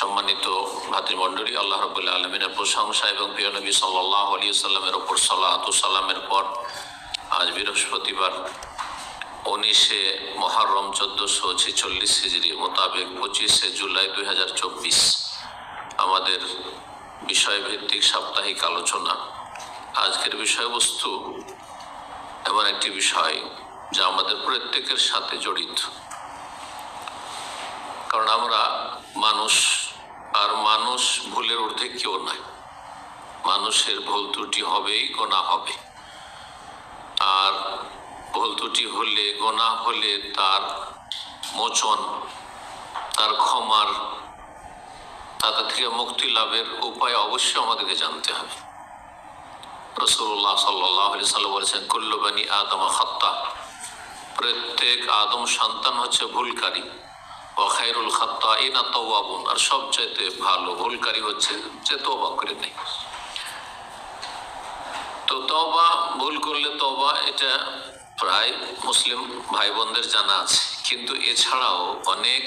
সম্মানিত ভাতৃমণ্ডলী, আল্লাহ রবুল্লা আলমিনের প্রশংসা এবং প্রিয় নবী সাল্লাহ আলী সাল্লামের ওপর সাল্লাহ সাল্লামের পর আজ বৃহস্পতিবার উনিশে মহারম চোদ্দশো ছেচল্লিশ হিজড়ি মোতাবেক পঁচিশে জুলাই দুই হাজার চব্বিশ আমাদের বিষয়ভিত্তিক সাপ্তাহিক আলোচনা। আজকের বিষয়বস্তু এমন একটি বিষয় যা আমাদের প্রত্যেকের সাথে জড়িত। কারণ আমরা মানুষ আর মানুষ ভুলের ঊর্ধ্বে কেউ নয়। মানুষের ভুল ত্রুটি হবেই, গোনা হবে। আর ভুল ত্রুটি হলে, গোনা হলে তার মোচন, তার ক্ষমার, তাতে থেকে মুক্তি লাভের উপায় অবশ্যই আমাদেরকে জানতে হবে। রসুল্লাহ সাল্লাহ সাল্লাম বলেছেন কুল্লবানী আদম খত্তা। প্রত্যেক আদম সন্তান হচ্ছে ভুলকারী। ও খাইরুল খাত্তা ইনা তওয়াবুন। আর সবচাইতে ভালো, ভুলকারী হচ্ছে যে তওবা করে নেই তো তওবা, ভুল করলে তওবা, এটা প্রায় মুসলিম ভাই বোনদের জানা আছে। কিন্তু এছাড়াও অনেক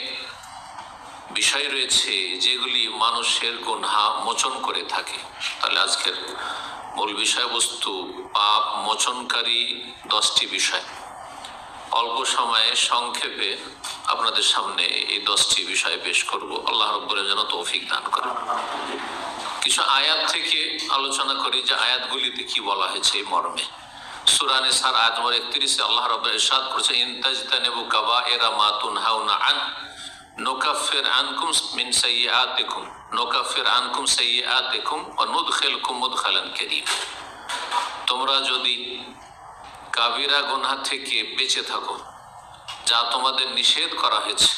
বিষয় রয়েছে যেগুলি মানুষের গুনহা মোচন করে থাকে। তাহলে আজকের মূল বিষয়বস্তু, পাপ মোচনকারী দশটি বিষয়। অল্প সময়ে সংক্ষেপে আপনাদের সামনে এই দশটি বিষয় পেশ করব। আল্লাহ রব্বুল যেন তৌফিক দান করেন। কিছু আয়াত থেকে আলোচনা করি যে আয়াতগুলিতে কি বলা হয়েছে এই মর্মে। সুরানে সার একত্রিশে আল্লাহ রব ইরশাদ করেছে কাবা এরা মা তুনহাউনা আন নোকাফির আনকুম মিন সাইয়্যাতিকুম, নোকাফির আনকুম সাইয়্যাতিকুম ওয়া নুদখিলকুম মুদখালান তোমরা যদি কাবিরা গুনহা থেকে বেঁচে থাকো, যা তোমাদের নিষেধ করা হয়েছে।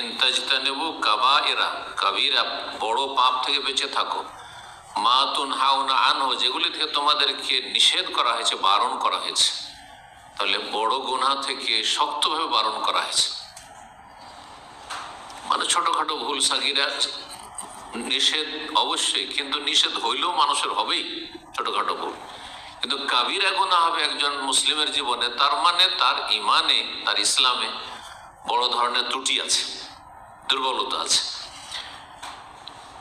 ইন্তাজতা নেব কাবা এরা কাবিরা বড় পাপ থেকে বেঁচে থাকো। মা তুন হাউনা আনহো, যেগুলি থেকে তোমাদেরকে নিষেধ করা হয়েছে, বারণ করা হয়েছে। তাহলে বড় গুনহা থেকে শক্তভাবে বারণ করা হয়েছে। মানে ছোটখাটো ভুল সাকিরা নিষেধ অবশ্যই, কিন্তু নিষেধ হইলেও মানুষের হবেই ছোটখাটো ভুল। কিন্তু কাবিরা গোনা হবে একজন মুসলিমের জীবনে, তার মানে তার ইমানে, তার ইসলামে বড় ধরনের ত্রুটি আছে, দুর্বলতা আছে।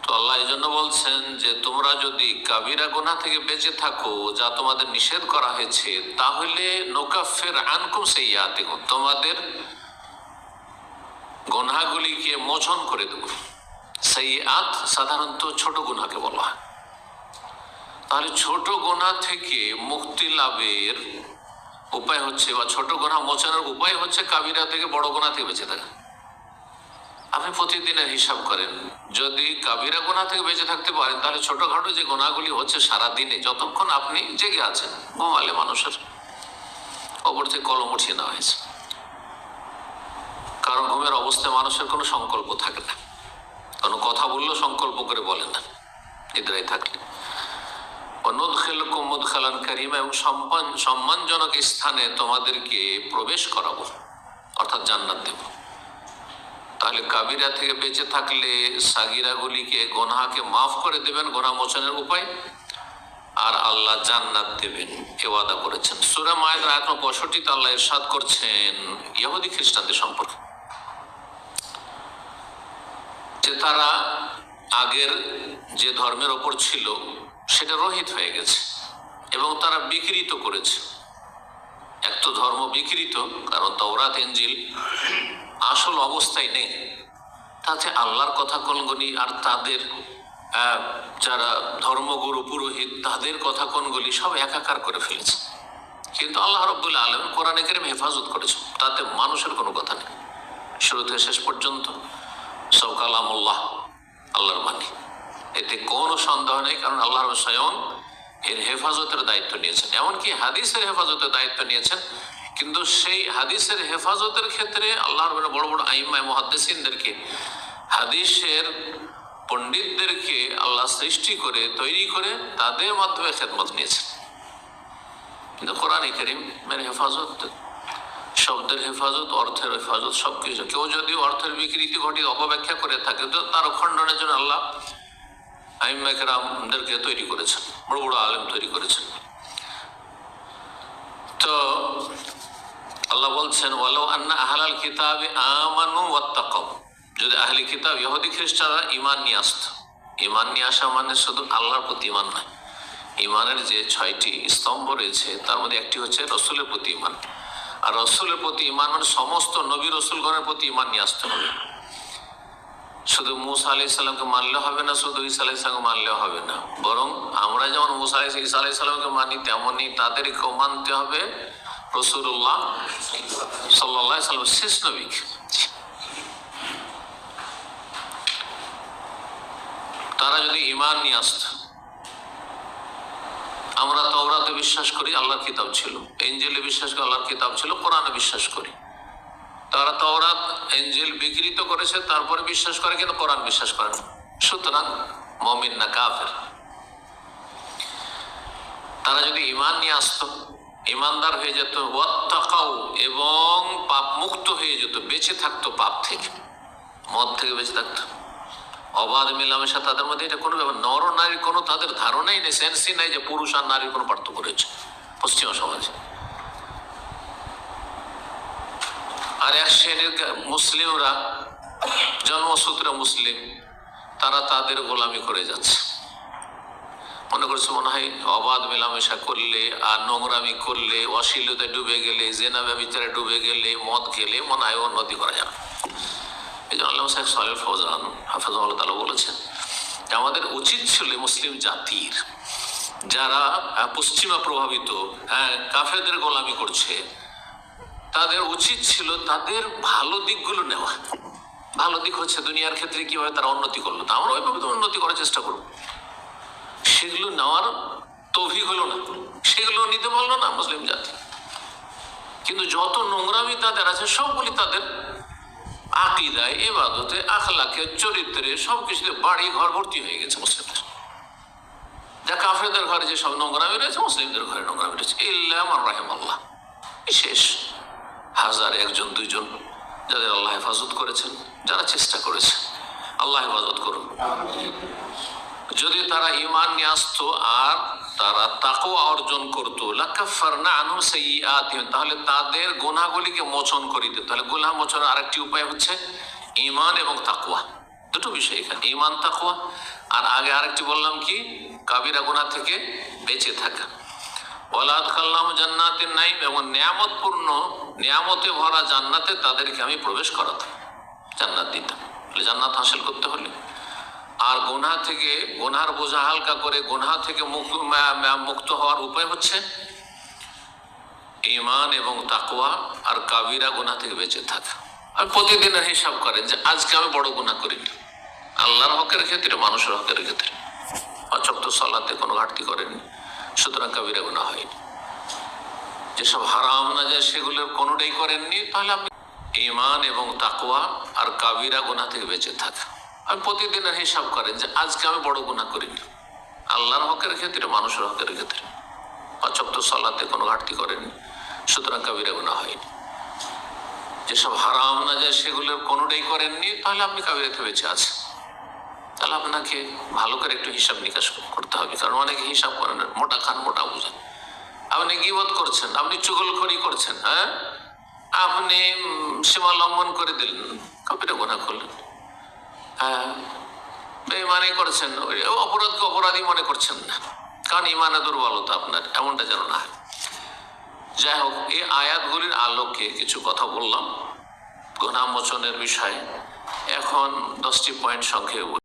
তো আল্লাহ এই জন্য বলছেন যে, তোমরা যদি কাবিরা গোনা থেকে বেঁচে থাকো, যা তোমাদের নিষেধ করা হয়েছে, তাহলে নোকাফের আনকুম সেই ইয়াতে তোমাদের গোনাগুলিকে মোচন করে দেব। সেই আত সাধারণত ছোট গুনাকে বলা হয়। তাহলে ছোট গোনা থেকে মুক্তি লাভের উপায় হচ্ছে, বা ছোট গোনা মোচানোর উপায় হচ্ছে কাবিরা থেকে বড় গোনা থেকে বেঁচে থাকা। আপনি প্রতিদিনের হিসাব করেন, যদি কাবিরা গোনা থেকে বেঁচে থাকতে পারেন, তাহলে ছোটখাটো যে গোনাগুলি হচ্ছে সারা দিনে যতক্ষণ আপনি জেগে আছেন, ঘুমালে মানুষের ওপর থেকে কলম উঠিয়ে নেওয়া হয়েছে। কারণ ঘুমের অবস্থায় মানুষের কোনো সংকল্প থাকে না। কোনো কথা বললেও সংকল্প করে বলে না। নিদ্রায় থাকলে। অনুদখালান কারিমা এবং সম্মান, সম্মানজনক স্থানে তোমাদেরকে প্রবেশ করাবো, অর্থাৎ জান্নাত দেব। তাহলে কাবিরা থেকে বেঁচে থাকলে সাগিরাগুলিকে গোনাকে মাফ করে দেবেন, গোনা মোচনের উপায়? আর আল্লাহ জান্নাত দেবেন, এ ওয়াদা করেছেন। সুরা মায়ের আয়াত পঁয়ষট্টিতে আল্লাহ ইরশাদ করছেন, ইহুদি খ্রিস্টানদের সম্পর্কে। যে তারা আগের যে ধর্মের ওপর ছিল সেটা রহিত হয়ে গেছে এবং তারা বিকৃত করেছে। এক তো ধর্ম বিকৃত, কারণ তওরাত এঞ্জিল আসল অবস্থায় নেই। তাতে আল্লাহর কথা কনগনি আর তাদের যারা ধর্মগুরু, পুরোহিত, তাদের কথা কনগুলি সব একাকার করে ফেলেছে। কিন্তু আল্লাহ রব্বুল্লাহ আলম কোরআনে কেরম হেফাজত করেছে, তাতে মানুষের কোনো কথা নেই। শুরু থেকে শেষ পর্যন্ত সব কালামুল্লাহ আল্লাহর এতে কোনো সন্দেহ নেই, কারণ আল্লাহ স্বয়ং এর হেফাজতের দায়িত্ব নিয়েছেন। এমনকি হাদিসের হেফাজতের দায়িত্ব নিয়েছেন, কিন্তু সেই হাদিসের হেফাজতের ক্ষেত্রে আল্লাহর বড় বড় আইমায় মহাদ্দেসিনদেরকে, হাদিসের পণ্ডিতদেরকে আল্লাহ সৃষ্টি করে, তৈরি করে তাদের মাধ্যমে খেদমত নিয়েছেন। কিন্তু কোরআন করিম মেরে হেফাজত, শব্দের হেফাজত, অর্থের হেফাজত সবকিছু। কেউ যদি অর্থের বিকৃতি ঘটি, অপব্যাখ্যা করে থাকে, তো তার খণ্ডনের জন্য আল্লাহ আইমাকেরামদেরকে তৈরি করেছেন, বড় বড় আলেম তৈরি করেছেন। তো আল্লাহ বলছেন আন্না আহলাল আমানু যদি আহলি কিতাব ইহুদি খ্রিস্টানরা ইমান নিয়ে আসত ইমান নিয়ে আসা মানে শুধু আল্লাহর প্রতি ইমান নয় ইমানের যে ছয়টি স্তম্ভ রয়েছে, তার মধ্যে একটি হচ্ছে রসুলের প্রতি ইমান আর রসুলের প্রতি ইমান মানে সমস্ত নবী রসুলগণের প্রতি ইমান নিয়ে আসতে হবে শুধু মুসা আলি সাল্লামকে মানলে হবে না, শুধু ঈসা আলি সাল্লামকে মানলে হবে না। বরং আমরা যেমন মুসা আলি ঈসা আলি সাল্লামকে মানি তেমনই তাদেরকেও মানতে হবে। রসুল্লাহ সাল্লাহ সাল্লাম শেষ নবীকে তারা যদি ইমান নিয়ে আসত, আমরা তওরাতে বিশ্বাস করি, আল্লাহর কিতাব ছিল। এঞ্জেলে বিশ্বাস করি, আল্লাহর কিতাব ছিল, কোরআনে বিশ্বাস করি। তারা তওরাত এঞ্জেল বিকৃত করেছে, তারপরে বিশ্বাস করে, কিন্তু কোরআন বিশ্বাস করে না। সুতরাং মমিন না কাফের। তারা যদি ইমান নিয়ে আসতো ইমানদার হয়ে যেত ওয়াত্তাকাও এবং পাপ মুক্ত হয়ে যেত, বেঁচে থাকতো পাপ থেকে, মদ থেকে বেঁচে থাকতো। অবাধ মেলামেশা তাদের মধ্যে, এটা কোনো ব্যাপার নর নারীর কোনো তাদের ধারণাই নেই সেন্সই নাই যে পুরুষ আর নারীর কোনো পার্থক্য রয়েছে পশ্চিমা সমাজে। আর এক শ্রেণির মুসলিমরা, জন্মসূত্রে মুসলিম, তারা তাদের গোলামি করে যাচ্ছে। মনে করছে মনে হয় অবাধ মেলামেশা করলে আর নোংরামি করলে অশ্লীলতায় ডুবে গেলে জেনা ব্যবচারে ডুবে গেলে, মদ খেলে মনে হয় উন্নতি করা যাবে। এই জন্য আল্লাহ সাহেব সাহেব ফৌজান হাফেজ তালা বলেছেন, আমাদের উচিত ছিল মুসলিম জাতির, যারা পশ্চিমা প্রভাবিত হ্যাঁ কাফেরদের গোলামি করছে তাদের উচিত ছিল তাদের ভালো দিকগুলো নেওয়া। ভালো দিক হচ্ছে দুনিয়ার ক্ষেত্রে কীভাবে তারা উন্নতি করল। তা আমরা ওইভাবে তো উন্নতি করার চেষ্টা করব। সেগুলো নেওয়ার তভি হলো না। সেগুলো নিতে পারল না মুসলিম জাতি। কিন্তু যত নোংরামি তাদের আছে, সবগুলি তাদের আকিদায় এবাদতে আখলাকে, চরিত্রে সবকিছুতে বাড়ি ঘর ভর্তি হয়ে গেছে মুসলিমদের। যা কাফেরদের ঘরে যে সব নোংরামি রয়েছে, মুসলিমদের ঘরে নোংরামি রয়েছে। ইল্লাম রাহেম আল্লাহ শেষ হাজার একজন, দুইজন যাদের আল্লাহ হেফাজত করেছেন, যারা চেষ্টা করেছে, আল্লাহ হেফাজত করুন। যদি তারা ইমান নিয়ে আসতো আর তারা তাকও অর্জন করতো তাহলে তাদের গুনাহগুলিকে মোচন করে দিত। তাহলে গুনাহ মোচনের আরেকটি উপায় হচ্ছে ইমান এবং তাকুয়া দুটো বিষয় এখানে ইমান তাকুয়া আর আগে আরেকটি বললাম কি, কাবিরা গোনা থেকে বেঁচে থাকা। ওয়ালাদ কাল্লাম জান্নাতের নাইম এবং নিয়ামতপূর্ণ নিয়ামতে ভরা জান্নাতে তাদেরকে আমি প্রবেশ করাতাম, জান্নাত দিতাম। জান্নাত হাসিল করতে হলে। আর গোনা থেকে গোনার বোঝা হালকা করে গোনা থেকে মুক্ত হওয়ার উপায় হচ্ছে ইমান এবং তাকওয়া আর কাবিরা গোনা থেকে বেঁচে থাকা। আর প্রতিদিনের হিসাব করেন যে আজকে আমি বড় গুণা করিনি। আল্লাহর হকের ক্ষেত্রে, মানুষের হকের ক্ষেত্রে। অচক্ত সালাতে কোনো ঘাটতি করেনি। সুতরাং কাবিরা গুণা হয়নি যেসব হারাম না যায় সেগুলোর কোনোটাই করেননি, তাহলে আপনি ইমান এবং তাকুয়া আর কাবিরা গুনাহ থেকে বেঁচে থাকা। আমি প্রতিদিনের হিসাব করেন যে আজকে আমি বড় গুনাহ করিনি। আল্লাহর হকের ক্ষেত্রে, মানুষের হকের ক্ষেত্রে। অচক্ত সালাতে কোনো ঘাটতি করেননি সুতরাং কাবিরা গুনাহ হয়নি যেসব হারাম না যায় সেগুলোর কোনোটাই করেননি, তাহলে আপনি কাবিরাতে বেঁচে আছেন। তাহলে আপনাকে ভালো করে একটু হিসাব নিকাশ করতে হবে, কারণ অনেকে হিসাব করেন মোটা খান, মোটা বুঝেন। আপনি গিবত করছেন, আপনি চুগলখড়ি করছেন হ্যাঁ? আপনি সীমা লঙ্ঘন করে দিলেন, কপিটা গোনা করলেন। হ্যাঁ বেমানি করছেন অপরাধকে অপরাধী মনে করছেন না, কারণ ইমানে দুর্বলতা আপনার, এমনটা যেন না যাই হোক, এই আয়াতগুলির আলোকে কিছু কথা বললাম গুণামোচনের বিষয়ে। এখন দশটি পয়েন্ট বলি।